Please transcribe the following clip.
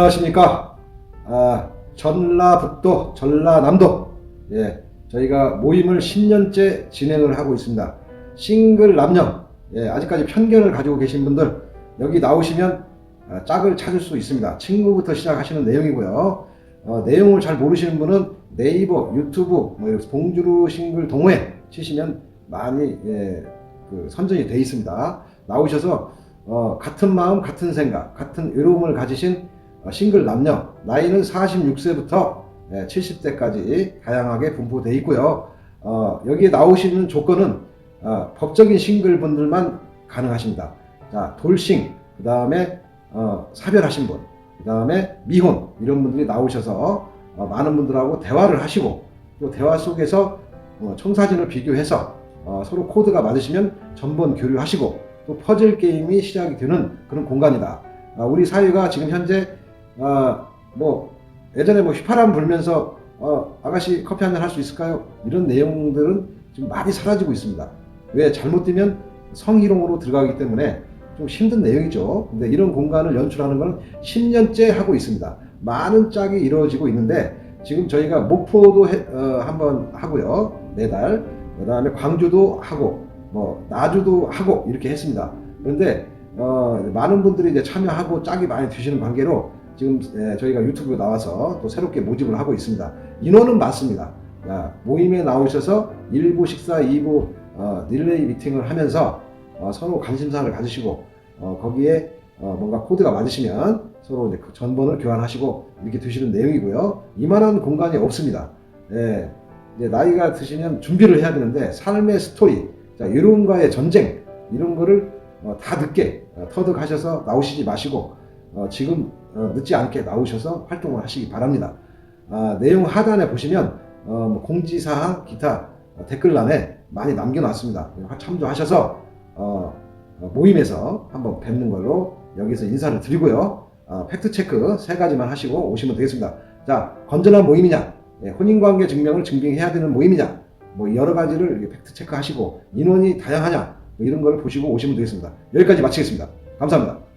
안녕하십니까. 아, 전라북도, 전라남도. 예, 저희가 모임을 10년째 진행을 하고 있습니다. 싱글 남녀. 예, 아직까지 편견을 가지고 계신 분들, 여기 나오시면 아, 짝을 찾을 수 있습니다. 친구부터 시작하시는 내용이고요. 어, 내용을 잘 모르시는 분은 네이버, 유튜브, 뭐 봉주루 싱글 동호회 치시면 많이 예, 그 선전이 돼 있습니다. 나오셔서 어, 같은 마음, 같은 생각, 같은 외로움을 가지신 어, 싱글 남녀 나이는 46세부터 70세까지 다양하게 분포되어 있고요. 어, 여기에 나오시는 조건은 어, 법적인 싱글 분들만 가능하십니다. 자, 돌싱, 그 다음에 사별하신 분, 그 다음에 미혼 이런 분들이 나오셔서 어, 많은 분들하고 대화를 하시고 또 대화 속에서 어, 청사진을 비교해서 어, 서로 코드가 맞으시면 전번 교류하시고 또 퍼즐 게임이 시작이 되는 그런 공간이다. 아, 우리 사회가 지금 현재 아, 뭐 예전에 뭐 휘파람 불면서 어, 아가씨 커피 한 잔 할 수 있을까요? 이런 내용들은 지금 많이 사라지고 있습니다. 왜 잘못되면 성희롱으로 들어가기 때문에 좀 힘든 내용이죠. 근데 이런 공간을 연출하는 건 10년째 하고 있습니다. 많은 짝이 이루어지고 있는데 지금 저희가 목포도 해- 어, 한번 하고요. 매달. 그다음에 광주도 하고 뭐 나주도 하고 이렇게 했습니다. 그런데 어, 많은 분들이 이제 참여하고 짝이 많이 되시는 관계로 지금 예, 저희가 유튜브에 나와서 또 새롭게 모집을 하고 있습니다. 인원은 많습니다. 야, 모임에 나오셔서 1부 식사, 2부 어, 릴레이 미팅을 하면서 어, 서로 관심사를 가지시고 어, 거기에 어, 뭔가 코드가 맞으시면 서로 이제 그 전번을 교환하시고 이렇게 되시는 내용이고요. 이만한 공간이 없습니다. 예, 나이가 드시면 준비를 해야 되는데 삶의 스토리, 자, 외로움과의 전쟁 이런 거를 어, 다 늦게 어, 터득하셔서 나오시지 마시고 어, 지금 어, 늦지 않게 나오셔서 활동을 하시기 바랍니다. 아, 내용 하단에 보시면 어, 뭐 공지사항 기타 어, 댓글란에 많이 남겨놨습니다. 참조하셔서 어, 어, 모임에서 한번 뵙는 걸로 여기서 인사를 드리고요. 어, 팩트 체크 세 가지만 하시고 오시면 되겠습니다. 자, 건전한 모임이냐, 예, 혼인관계 증명을 증빙해야 되는 모임이냐, 뭐 여러 가지를 이렇게 팩트 체크 하시고 인원이 다양하냐 뭐 이런 걸 보시고 오시면 되겠습니다. 여기까지 마치겠습니다. 감사합니다.